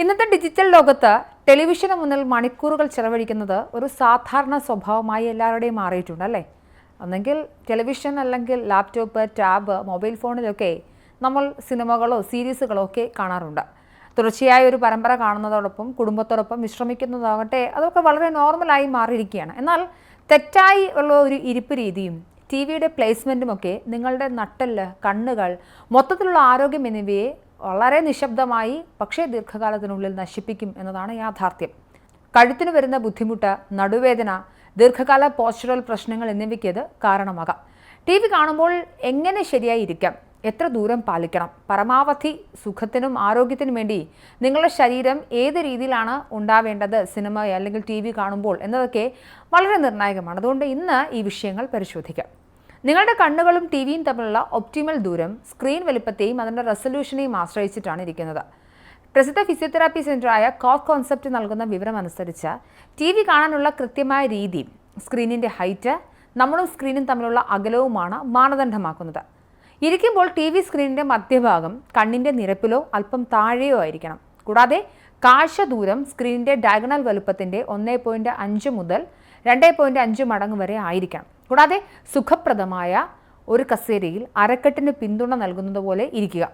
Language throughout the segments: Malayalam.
ഇന്നത്തെ ഡിജിറ്റൽ ലോകത്ത് ടെലിവിഷന് മുന്നിൽ മണിക്കൂറുകൾ ചെലവഴിക്കുന്നത് ഒരു സാധാരണ സ്വഭാവമായി എല്ലാവരുടെയും മാറിയിട്ടുണ്ട് അല്ലേ? ഒന്നെങ്കിൽ ടെലിവിഷൻ അല്ലെങ്കിൽ ലാപ്ടോപ്പ് ടാബ് മൊബൈൽ ഫോണിലൊക്കെ നമ്മൾ സിനിമകളോ സീരീസുകളോ ഒക്കെ കാണാറുണ്ട്. തുടർച്ചയായ ഒരു പരമ്പര കാണുന്നതോടൊപ്പം കുടുംബത്തോടൊപ്പം വിശ്രമിക്കുന്നതാകട്ടെ അതൊക്കെ വളരെ നോർമലായി മാറിയിരിക്കുകയാണ്. എന്നാൽ തെറ്റായി ഉള്ള ഒരു ഇരിപ്പ് രീതിയും ടി വിയുടെ പ്ലേസ്മെന്റുമൊക്കെ നിങ്ങളുടെ നട്ടെല്ല് കണ്ണുകൾ മൊത്തത്തിലുള്ള ആരോഗ്യം എന്നിവയെ വളരെ നിശബ്ദമായി പക്ഷേ ദീർഘകാലത്തിനുള്ളിൽ നശിപ്പിക്കും എന്നതാണ് യാഥാർത്ഥ്യം. കഴുത്തിന് വരുന്ന ബുദ്ധിമുട്ട് നടുവേദന ദീർഘകാല പോസ്ചറൽ പ്രശ്നങ്ങൾ എന്നിവയ്ക്ക് ഇത് കാരണമാകാം. ടി വി കാണുമ്പോൾ എങ്ങനെ ശരിയായി ഇരിക്കാം എത്ര ദൂരം പാലിക്കണം? പരമാവധി സുഖത്തിനും ആരോഗ്യത്തിനും വേണ്ടി നിങ്ങളുടെ ശരീരം ഏത് രീതിയിലാണ് ഉണ്ടാവേണ്ടത്? സിനിമ അല്ലെങ്കിൽ ടി കാണുമ്പോൾ എന്നതൊക്കെ വളരെ നിർണായകമാണ്. അതുകൊണ്ട് ഇന്ന് ഈ വിഷയങ്ങൾ പരിശോധിക്കാം. നിങ്ങളുടെ കണ്ണുകളും ടി വിയും തമ്മിലുള്ള ഒപ്റ്റിമൽ ദൂരം സ്ക്രീൻ വലിപ്പത്തെയും അതിന്റെ റെസൊല്യൂഷനെയും ആശ്രയിച്ചിട്ടാണ് ഇരിക്കുന്നത്. പ്രസിദ്ധ ഫിസിയോതെറാപ്പി സെന്ററായ കോർ കോൺസെപ്റ്റ് നൽകുന്ന വിവരം അനുസരിച്ച് ടി വി കാണാനുള്ള കൃത്യമായ രീതി സ്ക്രീനിന്റെ ഹൈറ്റ് നമ്മളും സ്ക്രീനും തമ്മിലുള്ള അകലവുമാണ് മാനദണ്ഡമാക്കുന്നത്. ഇരിക്കുമ്പോൾ ടി വി സ്ക്രീനിന്റെ മധ്യഭാഗം കണ്ണിന്റെ നിരപ്പിലോ അല്പം താഴെയോ ആയിരിക്കണം. കൂടാതെ കാഴ്ച ദൂരം സ്ക്രീനിന്റെ ഡയഗണൽ വലുപ്പത്തിന്റെ ഒന്നേ പോയിന്റ് അഞ്ച് മുതൽ രണ്ട് പോയിന്റ് അഞ്ച് മടങ്ങ് വരെ ആയിരിക്കണം. കൂടാതെ സുഖപ്രദമായ ഒരു കസേരയിൽ അരക്കെട്ടിന് പിന്തുണ നൽകുന്നത് പോലെ ഇരിക്കുക.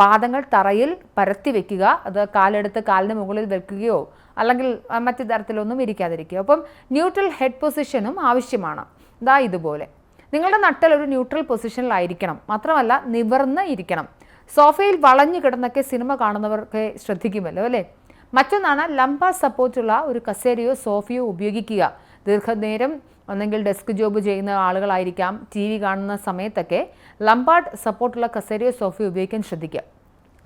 പാദങ്ങൾ തറയിൽ പരത്തി വെക്കുക. അത് കാലെടുത്ത് കാലിന് മുകളിൽ വെക്കുകയോ അല്ലെങ്കിൽ മറ്റു തരത്തിലൊന്നും ഇരിക്കാതിരിക്കുക. അപ്പം ന്യൂട്രൽ ഹെഡ് പൊസിഷനും ആവശ്യമാണ്. ഇതാ ഇതുപോലെ. നിങ്ങളുടെ നട്ടൽ ഒരു ന്യൂട്രൽ പൊസിഷനിലായിരിക്കണം. മാത്രമല്ല നിവർന്ന് ഇരിക്കണം. സോഫയിൽ വളഞ്ഞു കിടന്നൊക്കെ സിനിമ കാണുന്നവർക്ക് ശ്രദ്ധിക്കുമല്ലോ അല്ലേ? മറ്റൊന്നാണ് ലംബ സപ്പോർട്ടുള്ള ഒരു കസേരയോ സോഫയോ ഉപയോഗിക്കുക. ദീർഘനേരം ഒന്നെങ്കിൽ ഡെസ്ക് ജോബ് ചെയ്യുന്ന ആളുകളായിരിക്കാം ടി വി കാണുന്ന സമയത്തൊക്കെ ലംബാർഡ് സപ്പോർട്ടുള്ള കസേരയോ സോഫയോ ഉപയോഗിക്കാൻ ശ്രദ്ധിക്കുക.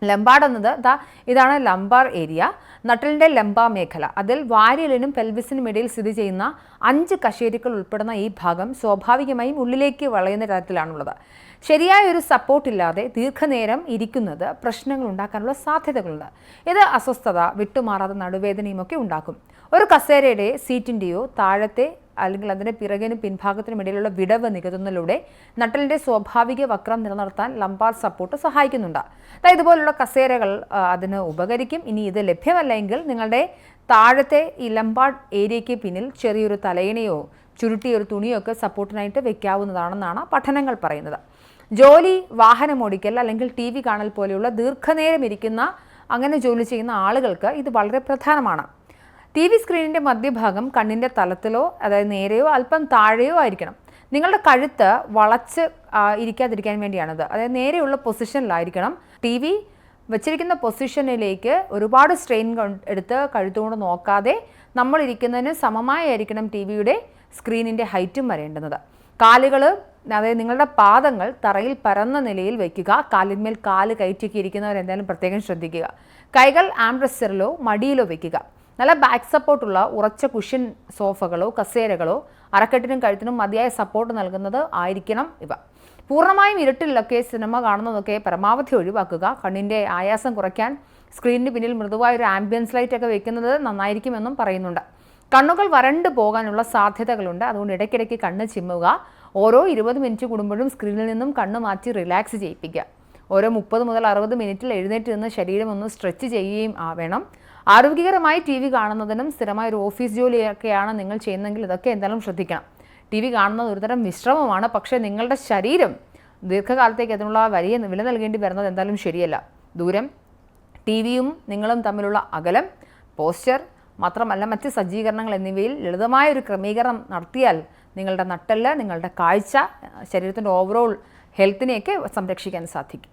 ലംബാർഡ് എന്നത് ദാ ഇതാണ് ലംബാർ ഏരിയ. നട്ടലിന്റെ ലംബ മേഖല. അതിൽ വാരിയലിനും പെൽവിസിനും ഇടയിൽ സ്ഥിതി ചെയ്യുന്ന അഞ്ച് കശേരികൾ ഉൾപ്പെടുന്ന ഈ ഭാഗം സ്വാഭാവികമായും ഉള്ളിലേക്ക് വളയുന്ന തരത്തിലാണുള്ളത്. ശരിയായ ഒരു സപ്പോർട്ട് ഇല്ലാതെ ദീർഘനേരം ഇരിക്കുന്നത് പ്രശ്നങ്ങൾ ഉണ്ടാക്കാനുള്ള സാധ്യതകളുണ്ട്. ഇത് അസ്വസ്ഥത വിട്ടുമാറാത്ത നടുവേദനയുമൊക്കെ ഉണ്ടാക്കും. ഒരു കസേരയുടെ സീറ്റിന്റെയോ താഴത്തെ അല്ലെങ്കിൽ അതിന്റെ പിറകിനും പിൻഭാഗത്തിനും ഇടയിലുള്ള വിടവ് നികത്തുന്നതിലൂടെ നട്ടലിന്റെ സ്വാഭാവിക വക്രം നിലനിർത്താൻ ലംബാർ സപ്പോർട്ട് സഹായിക്കുന്നുണ്ട്. അതായത് ഇതുപോലുള്ള കസേരകൾ അതിന് ഉപകരിക്കും. ഇനി ഇത് ലഭ്യമല്ലെങ്കിൽ നിങ്ങളുടെ താഴത്തെ ഈ ലംബാർഡ് ഏരിയയ്ക്ക് പിന്നിൽ ചെറിയൊരു തലയിണയോ ചുരുട്ടിയ ഒരു തുണിയോ ഒക്കെ സപ്പോർട്ടിനായിട്ട് വെക്കാവുന്നതാണെന്നാണ് പഠനങ്ങൾ പറയുന്നത്. ജോലി വാഹനം ഓടിക്കൽ അല്ലെങ്കിൽ ടി വി കാണൽ പോലെയുള്ള ദീർഘനേരം ഇരിക്കുന്ന അങ്ങനെ ജോലി ചെയ്യുന്ന ആളുകൾക്ക് ഇത് വളരെ പ്രധാനമാണ്. ടി വി സ്ക്രീനിന്റെ മധ്യഭാഗം കണ്ണിന്റെ തലത്തിലോ അതായത് നേരെയോ അല്പം താഴെയോ ആയിരിക്കണം. നിങ്ങളുടെ കഴുത്ത് വളച്ച് ഇരിക്കാതിരിക്കാൻ വേണ്ടിയാണത്. അതായത് നേരെയുള്ള പൊസിഷനിലായിരിക്കണം. ടി വി വെച്ചിരിക്കുന്ന പൊസിഷനിലേക്ക് ഒരുപാട് സ്ട്രെയിൻ എടുത്ത് കഴുത്തുകൊണ്ട് നോക്കാതെ നമ്മൾ ഇരിക്കുന്നതിന് സമമായിരിക്കണം ടി വിയുടെ സ്ക്രീനിന്റെ ഹൈറ്റും വരേണ്ടുന്നത്. കാലുകൾ അതായത് നിങ്ങളുടെ പാദങ്ങൾ തറയിൽ പരന്ന നിലയിൽ വയ്ക്കുക കാലിന്മേൽ കാൽ കയറ്റിയൊക്കെ ഇരിക്കുന്നവരെന്തായാലും പ്രത്യേകം ശ്രദ്ധിക്കുക. കൈകൾ ആംബ്രസ്റ്ററിലോ മടിയിലോ വയ്ക്കുക നല്ല ബാക്ക് സപ്പോർട്ടുള്ള ഉറച്ച കുഷ്യൻ സോഫകളോ കസേരകളോ അറക്കെട്ടിനും കഴുത്തിനും മതിയായ സപ്പോർട്ട് നൽകുന്നത് ആയിരിക്കണം ഇവ. പൂർണമായും ഇരുട്ടിലൊക്കെ സിനിമ കാണുന്നതൊക്കെ പരമാവധി ഒഴിവാക്കുക. കണ്ണിന്റെ ആയാസം കുറയ്ക്കാൻ സ്ക്രീനിന് പിന്നിൽ മൃദുവായ ഒരു ആംബിയൻസ് ലൈറ്റ് ഒക്കെ വെക്കുന്നത് നന്നായിരിക്കുമെന്നും പറയുന്നുണ്ട്. കണ്ണുകൾ വരണ്ടു പോകാനുള്ള സാധ്യതകളുണ്ട്. അതുകൊണ്ട് ഇടയ്ക്കിടയ്ക്ക് കണ്ണ് ചിമ്മുക. ഓരോ ഇരുപത് മിനിറ്റ് കൂടുമ്പോഴും സ്ക്രീനിൽ നിന്നും കണ്ണ് മാറ്റി റിലാക്സ് ചെയ്യിപ്പിക്കുക. ഓരോ മുപ്പത് മുതൽ അറുപത് മിനിറ്റിൽ എഴുന്നേറ്റ് നിന്ന് ശരീരം ഒന്ന് സ്ട്രെച്ച് ചെയ്യുകയും ആവേണം വേണം. ആരോഗ്യകരമായി ടി വി കാണുന്നതിനും സ്ഥിരമായ ഒരു ഓഫീസ് ജോലിയൊക്കെയാണ് നിങ്ങൾ ചെയ്യുന്നതെങ്കിൽ ഇതൊക്കെ എന്തായാലും ശ്രദ്ധിക്കണം. ടി വി കാണുന്നത് ഒരുതരം വിശ്രമമാണ്. പക്ഷേ നിങ്ങളുടെ ശരീരം ദീർഘകാലത്തേക്ക് അതിനുള്ള വലിയ വില നൽകേണ്ടി വരുന്നത് എന്തായാലും ശരിയല്ല. ദൂരം ടി വിയും നിങ്ങളും തമ്മിലുള്ള അകലം പോസ്റ്റർ മാത്രമല്ല മറ്റ് സജ്ജീകരണങ്ങൾ എന്നിവയിൽ ലളിതമായ ഒരു ക്രമീകരണം നടത്തിയാൽ നിങ്ങളുടെ നട്ടൽ നിങ്ങളുടെ കാഴ്ച ശരീരത്തിന്റെ ഓവറോൾ ഹെൽത്തിനെയൊക്കെ സംരക്ഷിക്കാൻ സാധിക്കും.